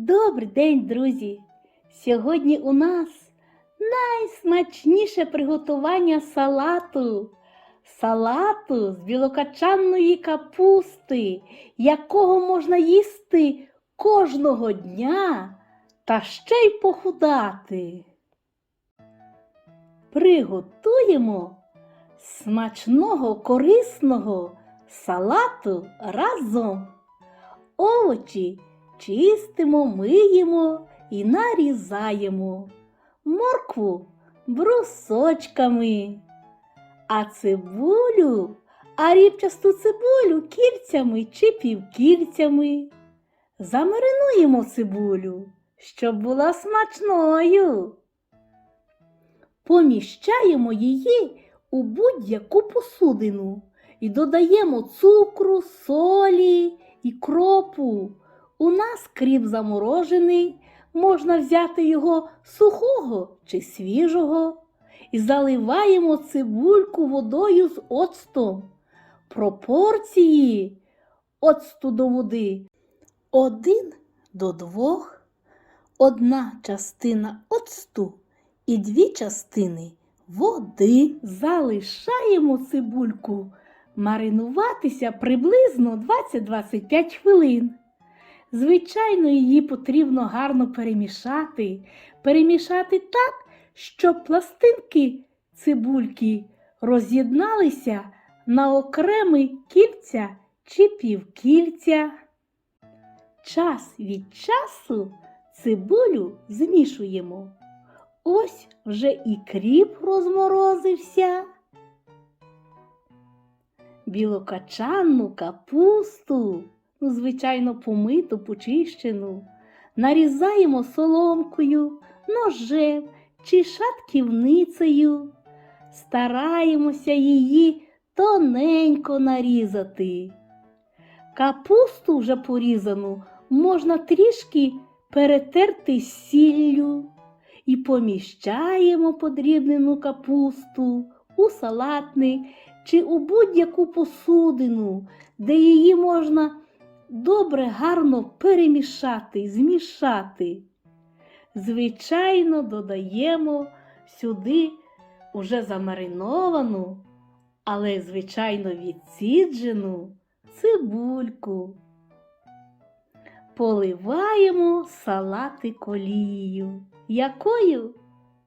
Добрий день, друзі! Сьогодні у нас найсмачніше приготування салату. Салату з білокачанної капусти, якого можна їсти кожного дня та ще й похудати. Приготуємо смачного корисного салату разом. Овочі чистимо, миємо і нарізаємо. Моркву брусочками, а цибулю, а рібчасту цибулю кільцями чи півкільцями. Замаринуємо цибулю, щоб була смачною. Поміщаємо її у будь-яку посудину і додаємо цукру, солі і кропу. У нас кріп заморожений, можна взяти його сухого чи свіжого. І заливаємо цибульку водою з оцтом. Пропорції оцту до води один до двох, одна частина оцту і дві частини води. Залишаємо цибульку маринуватися приблизно 20-25 хвилин. Звичайно, її потрібно гарно перемішати. Перемішати так, щоб пластинки цибульки роз'єдналися на окремі кільця чи півкільця. Час від часу цибулю змішуємо. Ось вже і кріп розморозився. Білокачанну капусту, ну, звичайно, помиту, почищену, нарізаємо соломкою, ножем чи шатківницею. Стараємося її тоненько нарізати. Капусту вже порізану можна трішки перетерти сіллю і поміщаємо подрібнену капусту у салатник чи у будь-яку посудину, де її можна добре гарно перемішати, змішати. Звичайно, додаємо сюди уже замариновану, але, звичайно, відсіджену цибульку. Поливаємо салати колією. Якою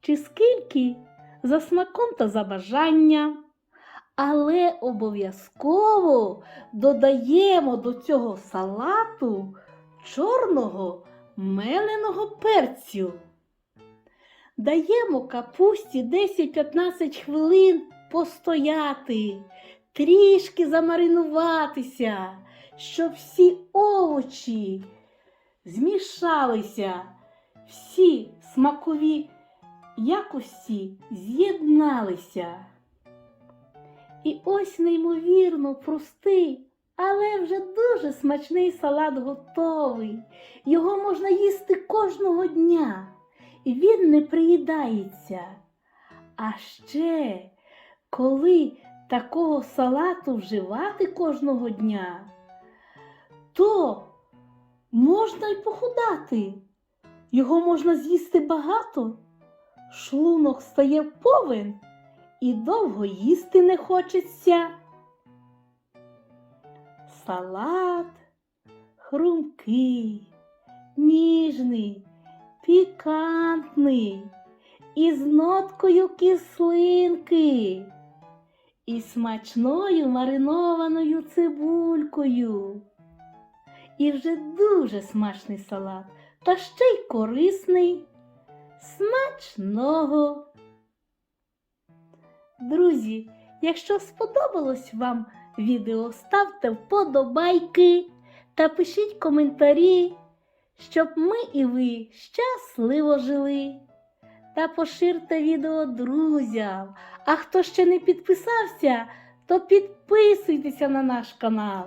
чи скільки за смаком та за бажанням. Але обов'язково додаємо до цього салату чорного меленого перцю. Даємо капусті 10-15 хвилин постояти, трішки замаринуватися, щоб всі овочі змішалися, всі смакові якості з'єдналися. І ось неймовірно простий, але вже дуже смачний салат готовий. Його можна їсти кожного дня, і він не приїдається. А ще, коли такого салату вживати кожного дня, то можна й похудати. Його можна з'їсти багато, шлунок стає повен і довго їсти не хочеться. Салат хрумкий, ніжний, пікантний, із ноткою кислинки, і смачною маринованою цибулькою. І вже дуже смачний салат, та ще й корисний, смачного. Друзі, якщо сподобалось вам відео, ставте вподобайки та пишіть коментарі, щоб ми і ви щасливо жили. Та поширте відео друзям. А хто ще не підписався, то підписуйтеся на наш канал,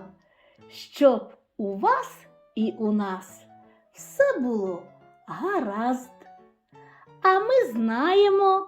щоб у вас і у нас все було гаразд. А ми знаємо,